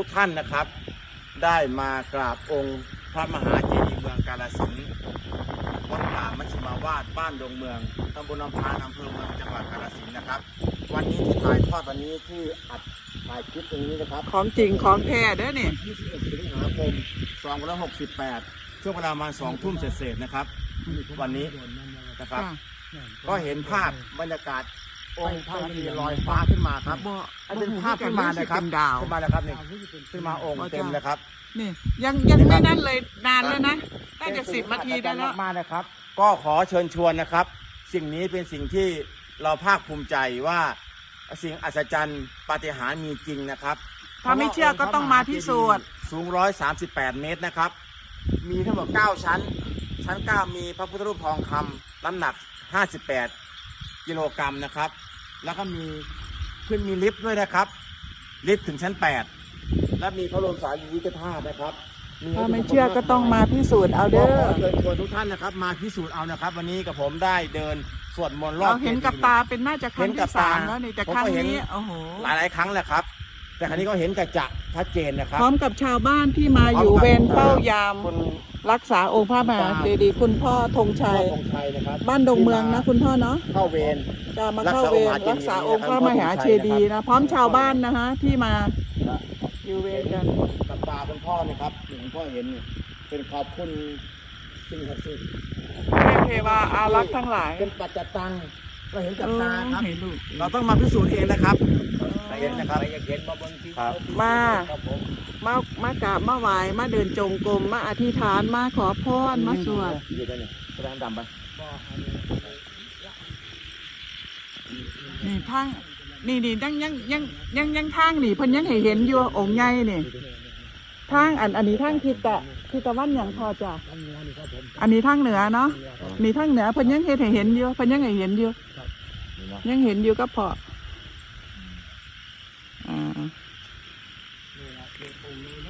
ทุกท่านนะครับ ได้มากราบองค์พระมหาเจดีย์เมืองกาลสินธุ์วัดป่ามัชฌิมาวาดบ้านดงเมืองตำบลลำพานอำเภอเมืองจังหวัดกาลสินธุ์นะครับ วันนี้ที่ถ่ายทอดวันนี้ที่อัดถ่ายคลิปตรงนี้นะครับของจริงของแท้เด้อนี่21สิงหาคม2568ช่วงเวลาประมาณ2ทุ่มเศษๆนะครับ วันนี้นะครับค่ะก็เห็นภาพบรรยากาศ องค์พระมหาเจดีย์ลอยฟ้าขึ้นมาครับบ่อันเป็นภาพขึ้นมานะครับเป็นดาวขึ้นมาแล้วครับนี่ขึ้นมาองค์เต็มเลยครับนี่ยังยังไม่นั่นเลยนานแล้วนะน่าจะสิบนาทีได้แล้วมากๆนะครับ ก็ขอเชิญชวนนะครับ สิ่งนี้เป็นสิ่งที่เราภาคภูมิใจว่าสิ่งอัศจรรย์ปาฏิหาริย์มีจริงนะครับ ถ้าไม่เชื่อก็ต้องมาพิสูจน์สูง 138 เมตรนะครับ มีทั้งหมด 9 ชั้น ชั้น 9 มีพระพุทธรูปทองคำน้ำหนัก 58 กิโลกรัมนะครับ แล้วก็มีขึ้นมีลิฟต์ด้วยนะครับ ลิฟต์ถึงชั้น 8 และมีพระบรมสารีริกธาตุนะครับถ้าไม่เชื่อก็ต้องมาพิสูจน์เอาเด้อขอเชิญชวนทุกท่านนะครับ มาพิสูจน์เอานะครับ วันนี้กับผมได้เดินสวดมนต์รอบเราเห็นกับตาเป็นน่าจะครั้งเห็นกับที่สามตาแล้วนี่แต่ผมครั้งก็เห็นนี้โอ้โหหลายหลายๆครั้งแหละครับ แต่ครั้งนี้ก็เห็นกระจะชัดเจนนะครับ พร้อมกับชาวบ้านที่มาอยู่เวรเฝ้ายามคุณ รักษาองค์พระมหาเจดีย์คุณพ่อธงชัยพ่อธงชัยนะครับบ้านดงเมืองนะคุณพ่อเนาะเข้าเวร จะมาเข้าเวรรัรักกษาษาอองงค์ค์พพระระมมหาหาเจเจดีดีย์ย์นะนะพร้อมชาวบ้านนะฮะที่มาครับอยู่เวรกันกับตาคุณพ่อนะครับหลวงพ่อเห็นเนี่ยเป็นขอบคุณสิ่งศักดิ์สิทธิ์เทพเทวาอารักษ์ทั้งหลายเป็นปัจจตังเราเห็นกับเออตาครับเห็นลูกเราต้องมาพิสูจน์เองนะครับเห็นนะครับเห็นมาบนที่ครับมาครับผ มมามากราบมาไหว้มาเดินจงกรมมาอธิษฐานมาขอพรมาสวดอยู่ได้เนี่ยแสดงดำไปนี่ทางนี่นี่ยังยังยังยังยังทางนี่เพิ่นยังให้เห็นอยู่องค์ใหญ่นี่ทางอันอันนี้ทางทิศตะทิศตะวันอย่างพอจ้ะอันนี้ทางเหนือเนาะนี่ทางเหนือเพิ่นยังเฮ็ดให้เห็นอยู่เพิ่นยังให้เห็นอยู่ยังเห็นอยู่ก็พอ Oh, no, no.